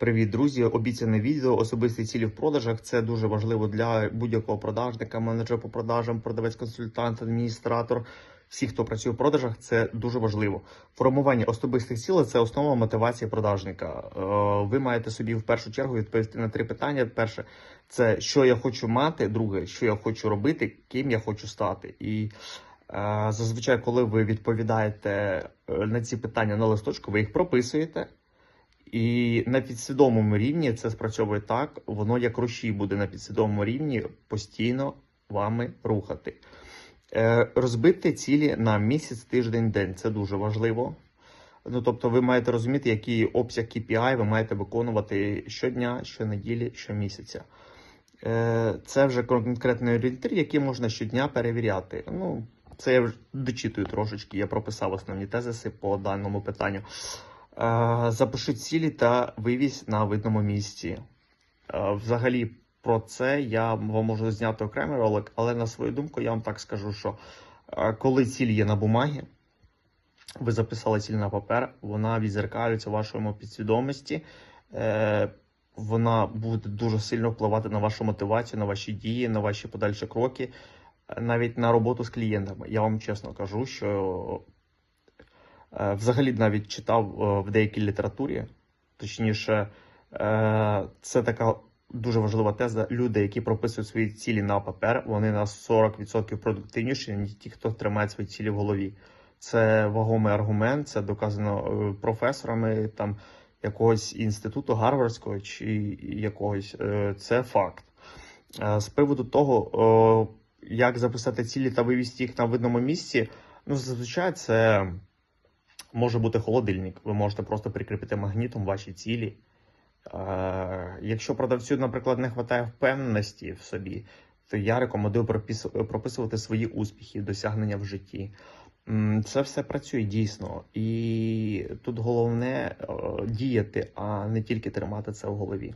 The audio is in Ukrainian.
Привіт, друзі! Обіцяне відео особисті цілі в продажах. Це дуже важливо для будь-якого продажника, менеджера по продажам, продавець-консультант, адміністратор. Всі, хто працює в продажах, це дуже важливо. Формування особистих цілей це основа мотивації продажника. Е, Ви маєте собі в першу чергу відповісти на три питання. Перше, це що я хочу мати. Друге, що я хочу робити, ким я хочу стати. І е, зазвичай, коли ви відповідаєте е, на ці питання на листочку, ви їх прописуєте. І на підсвідомому рівні це спрацьовує так, воно як рушій буде на підсвідомому рівні постійно вами рухати. Е, розбити цілі на місяць, тиждень, день це дуже важливо. Ну, тобто, ви маєте розуміти, який обсяг KPI ви маєте виконувати щодня, щонеділі, щомісяця. Е, це вже конкретний орієнтир, який можна щодня перевіряти. Ну, це я вже дочитую трошечки, я прописав основні тезиси по даному питанню. Запиши цілі та вивізь на видному місці. Взагалі, про це я вам можу зняти окремий ролик, але на свою думку я вам так скажу, що коли ціль є на бумагі, ви записали ціль на папер, вона відзеркалюється в вашому підсвідомості. Е, Вона буде дуже сильно впливати на вашу мотивацію, на ваші дії, на ваші подальші кроки, е, навіть на роботу з клієнтами. Я вам чесно кажу, що Взагалі навіть читав е, в деякій літературі, точніше, е, це така дуже важлива теза. Люди, які прописують свої цілі на папер, вони на 40% продуктивніші, ніж ті, хто тримає свої цілі в голові. Це вагомий аргумент, це доказано е, професорами там якогось інституту Гарвардського чи якогось. Е, Це факт. Е, З приводу того, як записати цілі та вивести їх на видному місці, ну зазвичай це може бути холодильник. Ви можете просто прикріпити магнітом ваші цілі. Якщо продавцю, наприклад, не вистачає впевненості в собі, то я рекомендую прописувати свої успіхи, досягнення в житті. Це все працює дійсно. І тут головне діяти, а не тільки тримати це в голові.